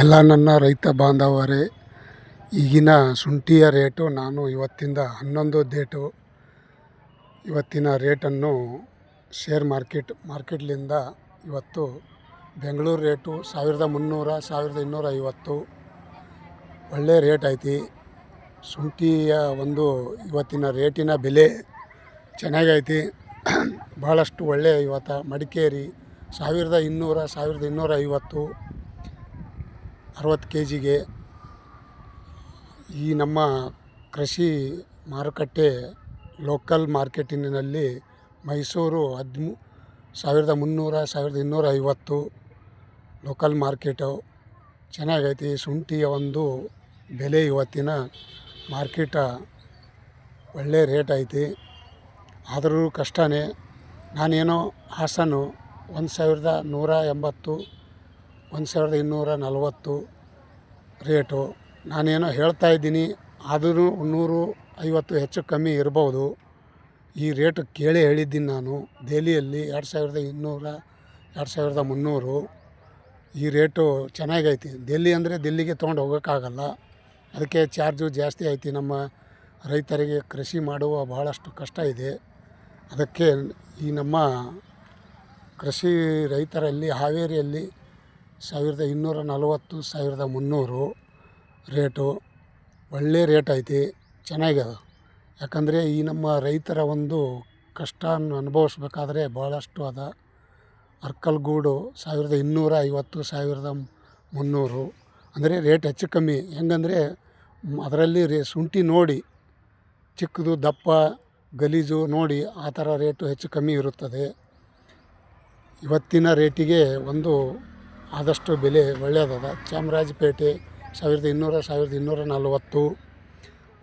ಎಲ್ಲ ನನ್ನ ರೈತ ಬಾಂಧವರೇ, ಈಗಿನ ಶುಂಠಿಯ ರೇಟು ನಾನು ಇವತ್ತಿಂದ ಹನ್ನೊಂದು ಡೇಟು. ಇವತ್ತಿನ ರೇಟನ್ನು ಶೇರ್ ಮಾರ್ಕೆಟ್, ಮಾರ್ಕೆಟ್ಲಿಂದ ಇವತ್ತು ಬೆಂಗಳೂರು ರೇಟು ಸಾವಿರದ ಮುನ್ನೂರ, ಸಾವಿರದ ಇನ್ನೂರ ಐವತ್ತು. ಒಳ್ಳೆ ರೇಟ್ ಐತಿ. ಶುಂಠಿಯ ಒಂದು ಇವತ್ತಿನ ರೇಟಿನ ಬೆಲೆ ಚೆನ್ನಾಗೈತಿ. ಭಾಳಷ್ಟು ಒಳ್ಳೆಯ ಇವತ್ತು ಮಡಿಕೇರಿ ಸಾವಿರದ ಇನ್ನೂರ ಸಾವಿರದ ಇನ್ನೂರ ಐವತ್ತು. ಅರವತ್ತು ಕೆ ಜಿಗೆ ಈ ನಮ್ಮ ಕೃಷಿ ಮಾರುಕಟ್ಟೆ ಲೋಕಲ್ ಮಾರ್ಕೆಟಿನಲ್ಲಿ ಮೈಸೂರು ಹದಿಮೂ, ಸಾವಿರದ ಮುನ್ನೂರ, ಸಾವಿರದ ಇನ್ನೂರ ಐವತ್ತು ಲೋಕಲ್ ಮಾರ್ಕೆಟು ಚೆನ್ನಾಗೈತಿ. ಶುಂಠಿಯ ಒಂದು ಬೆಲೆ ಇವತ್ತಿನ ಮಾರ್ಕೆಟ ಒಳ್ಳೆ ರೇಟ್ ಐತಿ. ಆದರೂ ಕಷ್ಟನೇ. ನಾನೇನೋ ಹಾಸನು ಒಂದು ಸಾವಿರದ ನೂರ ಎಂಬತ್ತು, ಒಂದು ಸಾವಿರದ ಇನ್ನೂರ ನಲವತ್ತು ರೇಟು. ನಾನೇನೋ ಹೇಳ್ತಾ ಇದ್ದೀನಿ, ಆದರೂ ನೂರು ಐವತ್ತು ಹೆಚ್ಚು ಕಮ್ಮಿ ಇರ್ಬೋದು. ಈ ರೇಟು ಕೇಳಿ ಹೇಳಿದ್ದೀನಿ ನಾನು. ದೆಹಲಿಯಲ್ಲಿ ಎರಡು ಸಾವಿರದ ಇನ್ನೂರ, ಎರಡು ಸಾವಿರದ ಮುನ್ನೂರು. ಈ ರೇಟು ಚೆನ್ನಾಗೈತಿ. ದೆಲ್ಲಿ ಅಂದರೆ ದೆಲ್ಲಿಗೆ ತೊಗೊಂಡು ಹೋಗೋಕ್ಕಾಗಲ್ಲ. ಅದಕ್ಕೆ ಚಾರ್ಜು ಜಾಸ್ತಿ ಐತಿ. ನಮ್ಮ ರೈತರಿಗೆ ಕೃಷಿ ಮಾಡುವ ಭಾಳಷ್ಟು ಕಷ್ಟ ಇದೆ. ಅದಕ್ಕೆ ಈ ನಮ್ಮ ಕೃಷಿ ರೈತರಲ್ಲಿ, ಹಾವೇರಿಯಲ್ಲಿ ಸಾವಿರದ ಇನ್ನೂರ ನಲವತ್ತು, ಸಾವಿರದ ಮುನ್ನೂರು ರೇಟು. ಒಳ್ಳೆ ರೇಟ್ ಐತಿ ಚೆನ್ನಾಗ್ಯದ ಯಾಕಂದರೆ ಈ ನಮ್ಮ ರೈತರ ಒಂದು ಕಷ್ಟವನ್ನು ಅನುಭವಿಸ್ಬೇಕಾದ್ರೆ ಭಾಳಷ್ಟು ಅದ. ಅರ್ಕಲ್ಗೂಡು ಸಾವಿರದ ಇನ್ನೂರ ಐವತ್ತು, ಸಾವಿರದ ಮುನ್ನೂರು. ಅಂದರೆ ರೇಟ್ ಹೆಚ್ಚು ಕಮ್ಮಿ. ಹೆಂಗಂದರೆ ಅದರಲ್ಲಿ ರೇ ಶುಂಠಿ ನೋಡಿ, ಚಿಕ್ಕದು, ದಪ್ಪ, ಗಲೀಜು ನೋಡಿ ಆ ಥರ ರೇಟು ಹೆಚ್ಚು ಕಮ್ಮಿ ಇರುತ್ತದೆ. ಇವತ್ತಿನ ರೇಟಿಗೆ ಒಂದು ಆದಷ್ಟು ಬೆಲೆ ಒಳ್ಳೆಯದದ. ಚಾಮರಾಜಪೇಟೆ ಸಾವಿರದ ಇನ್ನೂರ ಸಾವಿರದ ಇನ್ನೂರ ನಲವತ್ತು.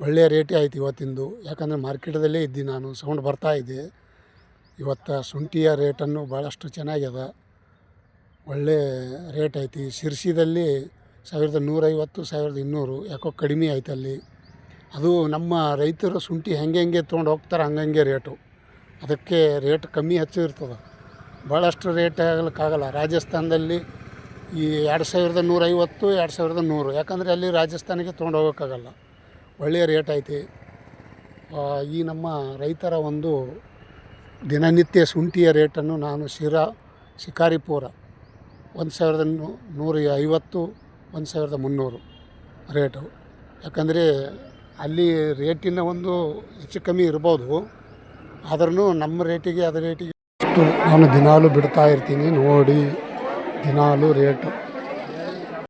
ಒಳ್ಳೆಯ ರೇಟೇ ಆಯ್ತು ಇವತ್ತಿಂದು. ಯಾಕಂದರೆ ಮಾರ್ಕೆಟದಲ್ಲೇ ಇದ್ದೀನಿ ನಾನು. ಸೌಂಡ್ ಬರ್ತಾ ಇದೆ. ಇವತ್ತು ಶುಂಠಿಯ ರೇಟನ್ನು ಭಾಳಷ್ಟು ಚೆನ್ನಾಗ್ಯದ. ಒಳ್ಳೆ ರೇಟ್ ಐತಿ ಶಿರ್ಸಿದಲ್ಲಿ ಸಾವಿರದ ನೂರೈವತ್ತು, ಸಾವಿರದ ಇನ್ನೂರು ಯಾಕೋ ಕಡಿಮೆ ಆಯ್ತು ಅಲ್ಲಿ. ಅದು ನಮ್ಮ ರೈತರು ಶುಂಠಿ ಹೆಂಗೆ ಹೆಂಗೆ ತೊಗೊಂಡು ಹೋಗ್ತಾರೆ ಹಂಗಂಗೆ ರೇಟು. ಅದಕ್ಕೆ ರೇಟ್ ಕಮ್ಮಿ ಹೆಚ್ಚು ಇರ್ತದೆ. ಭಾಳಷ್ಟು ರೇಟ್ ಆಗಲಿಕ್ಕಾಗಲ್ಲ. ರಾಜಸ್ಥಾನದಲ್ಲಿ ಈ ಎರಡು ಸಾವಿರದ ನೂರೈವತ್ತು, ಎರಡು ಸಾವಿರದ ನೂರು. ಯಾಕಂದರೆ ಅಲ್ಲಿ ರಾಜಸ್ಥಾನಕ್ಕೆ ತೊಗೊಂಡು ಹೋಗೋಕ್ಕಾಗಲ್ಲ. ಒಳ್ಳೆಯ ರೇಟ್ ಐತಿ. ಈ ನಮ್ಮ ರೈತರ ಒಂದು ದಿನನಿತ್ಯ ಶುಂಠಿಯ ರೇಟನ್ನು ನಾನು ಶಿರಾ, ಶಿಕಾರಿಪುರ ಒಂದು ಸಾವಿರದ ನೂರ ಐವತ್ತು ಒಂದು ಸಾವಿರದ ಮುನ್ನೂರು ರೇಟು ಯಾಕಂದರೆ ಅಲ್ಲಿ ರೇಟಿನ ಒಂದು ಹೆಚ್ಚು ಕಮ್ಮಿ ಇರ್ಬೋದು. ಆದ್ರೂ ನಮ್ಮ ರೇಟಿಗೆ ಅದರ ರೇಟಿಗೆ ನಾನು ದಿನಾಲೂ ಬಿಡ್ತಾ ಇರ್ತೀನಿ. ನೋಡಿ. ದಿನಾಲೂ ರೇಟು